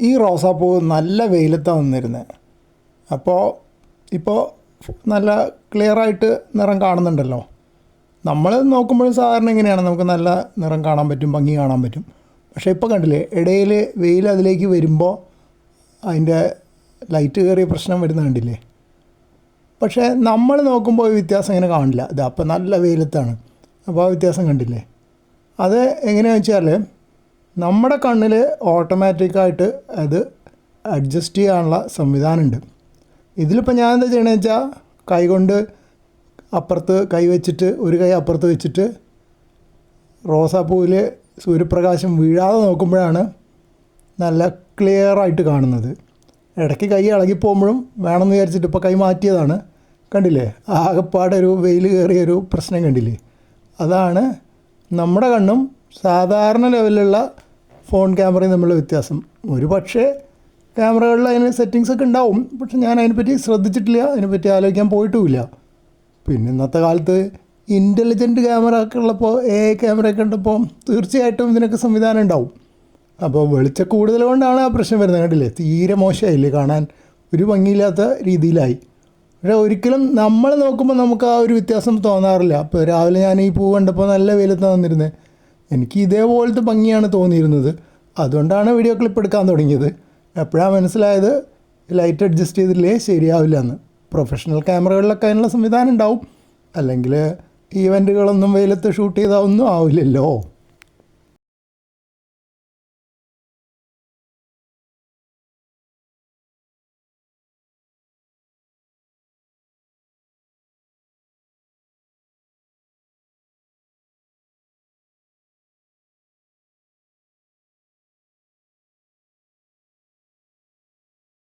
ഈ റോസാപ്പൂ നല്ല വെയിലത്താണ് വന്നിരുന്നത് അപ്പോൾ ഇപ്പോൾ നല്ല ക്ലിയറായിട്ട് നിറം കാണുന്നുണ്ടല്ലോ. നമ്മൾ നോക്കുമ്പോൾ സാധാരണ ഇങ്ങനെയാണ്. നമുക്ക് നല്ല നിറം കാണാൻ പറ്റും ഭംഗി കാണാൻ പറ്റും. പക്ഷേ ഇപ്പോൾ കണ്ടില്ലേ ഇടയിൽ വെയിൽ അതിലേക്ക് വരുമ്പോൾ അതിന്റെ ലൈറ്റ് കയറിയ പ്രശ്നം വരുന്ന കണ്ടില്ലേ? പക്ഷേ നമ്മൾ നോക്കുമ്പോൾ വ്യത്യാസം ഇങ്ങനെ കാണില്ല. ഇത് അപ്പോൾ നല്ല വെയിലത്താണ്. അപ്പോൾ ആ വ്യത്യാസം കണ്ടില്ലേ? അത് എങ്ങനെയാണെന്ന് വെച്ചാൽ നമ്മുടെ കണ്ണിൽ ഓട്ടോമാറ്റിക്കായിട്ട് അത് അഡ്ജസ്റ്റ് ചെയ്യാനുള്ള സംവിധാനമുണ്ട്. ഇതിലിപ്പോൾ ഞാൻ എന്താ ചെയ്യണമെന്ന് വെച്ചാൽ കൈ കൊണ്ട് അപ്പുറത്ത് കൈ വെച്ചിട്ട് ഒരു കൈ അപ്പുറത്ത് വെച്ചിട്ട് റോസാപ്പൂവിൽ സൂര്യപ്രകാശം വീഴാതെ നോക്കുമ്പോഴാണ് നല്ല ക്ലിയർ ആയിട്ട് കാണുന്നത്. ഇടയ്ക്ക് കൈ ഇളകിപ്പോകുമ്പോഴും വേണമെന്ന് വിചാരിച്ചിട്ട് ഇപ്പോൾ കൈ മാറ്റിയതാണ്. കണ്ടില്ലേ? ആകെപ്പാടെ ഒരു വെയിൽ കയറിയ ഒരു പ്രശ്നം കണ്ടില്ലേ? അതാണ് നമ്മുടെ കണ്ണും സാധാരണ ലെവലിലുള്ള ഫോൺ ക്യാമറയും തമ്മിലുള്ള വ്യത്യാസം. ഒരു പക്ഷേ ക്യാമറകളിൽ അതിന് സെറ്റിങ്സ് ഒക്കെ ഉണ്ടാവും. പക്ഷെ ഞാൻ അതിനെപ്പറ്റി ശ്രദ്ധിച്ചിട്ടില്ല. അതിനെപ്പറ്റി ആലോചിക്കാൻ പോയിട്ടുമില്ല. പിന്നെ ഇന്നത്തെ കാലത്ത് ഇന്റലിജന്റ് ക്യാമറ ഒക്കെ ഉള്ളപ്പോൾ എ ക്യാമറ ഒക്കെ ഉണ്ടപ്പോൾ തീർച്ചയായിട്ടും ഇതിനൊക്കെ സംവിധാനം ഉണ്ടാവും. അപ്പോൾ വെളിച്ച കൂടുതൽ കൊണ്ടാണ് ആ പ്രശ്നം വരുന്നത്. കണ്ടില്ലേ? തീരെ മോശമായില്ലേ? കാണാൻ ഒരു ഭംഗിയില്ലാത്ത രീതിയിലായി. പക്ഷേ ഒരിക്കലും നമ്മൾ നോക്കുമ്പോൾ നമുക്ക് ആ ഒരു വ്യത്യാസം തോന്നാറില്ല. അപ്പോൾ രാവിലെ ഞാൻ ഈ പൂ കണ്ടപ്പോൾ നല്ല വെയിലത്ത് തന്നിരുന്നത് എനിക്ക് ഇതേപോലത്തെ ഭംഗിയാണ് തോന്നിയിരുന്നത്. അതുകൊണ്ടാണ് വീഡിയോ ക്ലിപ്പ് എടുക്കാൻ തുടങ്ങിയത്. എപ്പോഴാണ് മനസ്സിലായത്? ലൈറ്റ് അഡ്ജസ്റ്റ് ചെയ്തില്ലേ? ശരിയാവില്ല എന്ന്. പ്രൊഫഷണൽ ക്യാമറകളിലൊക്കെ അതിനുള്ള സംവിധാനം ഉണ്ടാവും. അല്ലെങ്കിൽ ഈവന്റുകളൊന്നും വെയിലത്ത് ഷൂട്ട് ചെയ്താൽ ഒന്നും ആവില്ലല്ലോ.